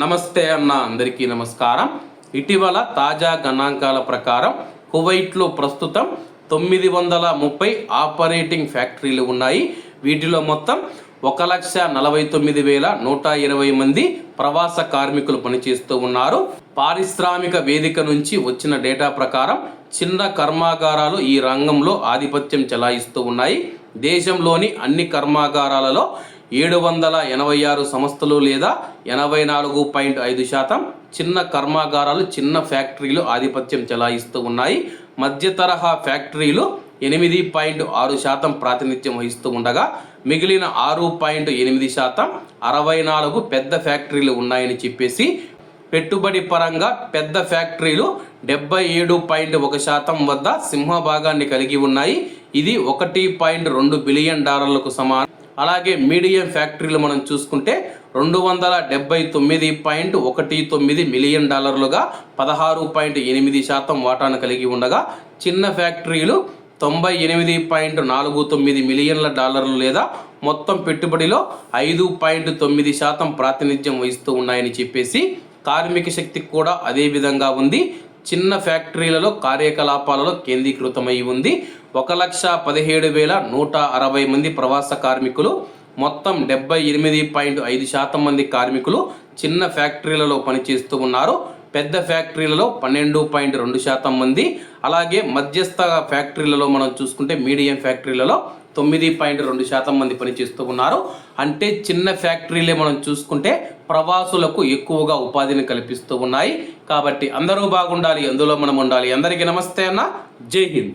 నమస్తే అన్న అందరికీ నమస్కారం. ఇటీవల తాజా గణాంకాల ప్రకారం కువైట్లో ప్రస్తుతం తొమ్మిది వందల ముప్పై ఆపరేటింగ్ ఫ్యాక్టరీలు ఉన్నాయి. వీటిలో మొత్తం ఒక లక్ష నలభై తొమ్మిది వేల నూట ఇరవై మంది ప్రవాస కార్మికులు పనిచేస్తూ ఉన్నారు. పారిశ్రామిక వేదిక నుంచి వచ్చిన డేటా ప్రకారం చిన్న కర్మాగారాలు ఈ రంగంలో ఆధిపత్యం చెలాయిస్తూ ఉన్నాయి. దేశంలోని అన్ని కర్మాగారాలలో ఏడు వందల ఎనభై ఆరు సంస్థలు లేదా ఎనభై నాలుగు పాయింట్ ఐదు శాతం చిన్న కర్మాగారాలు చిన్న ఫ్యాక్టరీలు ఆధిపత్యం చెలాయిస్తూ ఉన్నాయి. మధ్య తరహా ఫ్యాక్టరీలు ఎనిమిది పాయింట్ ఆరు శాతం ప్రాతినిధ్యం వహిస్తూ ఉండగా మిగిలిన ఆరు పాయింట్ ఎనిమిది శాతం అరవై నాలుగు పెద్ద ఫ్యాక్టరీలు ఉన్నాయని చెప్పేసి పెట్టుబడి పరంగా పెద్ద ఫ్యాక్టరీలు డెబ్బై ఏడు పాయింట్ ఒక శాతం వద్ద సింహభాగాన్ని కలిగి ఉన్నాయి. ఇది ఒకటి పాయింట్ రెండు బిలియన్ డాలర్లకు సమానం. అలాగే మీడియం ఫ్యాక్టరీలు మనం చూసుకుంటే రెండు వందల డెబ్బై తొమ్మిది పాయింట్ ఒకటి తొమ్మిది మిలియన్ డాలర్లుగా పదహారు పాయింట్ ఎనిమిది శాతం వాటాను కలిగి ఉండగా చిన్న ఫ్యాక్టరీలు తొంభై ఎనిమిది పాయింట్ నాలుగు తొమ్మిది మిలియన్ల డాలర్లు లేదా మొత్తం పెట్టుబడిలో ఐదు పాయింట్ తొమ్మిది శాతం ప్రాతినిధ్యం వహిస్తూ ఉన్నాయని చెప్పేసి కార్మిక శక్తి కూడా అదే విధంగా ఉంది. చిన్న ఫ్యాక్టరీలలో కార్యకలాపాలలో కేంద్రీకృతమై ఉంది. ఒక లక్ష పదిహేడు వేల నూట అరవై మంది ప్రవాస కార్మికులు మొత్తం డెబ్బై ఎనిమిది పాయింట్ ఐదు శాతం మంది కార్మికులు చిన్న ఫ్యాక్టరీలలో పనిచేస్తూ ఉన్నారు. పెద్ద ఫ్యాక్టరీలలో పన్నెండు పాయింట్ రెండు శాతం మంది. అలాగే మధ్యస్థ ఫ్యాక్టరీలలో మనం చూసుకుంటే మీడియం ఫ్యాక్టరీలలో తొమ్మిది పాయింట్ రెండు శాతం మంది పనిచేస్తూ ఉన్నారు. అంటే చిన్న ఫ్యాక్టరీలే మనం చూసుకుంటే ప్రవాసులకు ఎక్కువగా ఉపాధిని కల్పిస్తూ ఉన్నాయి. కాబట్టి అందరూ బాగుండాలి అందులో మనం ఉండాలి. అందరికీ నమస్తే అన్న. జై హింద్.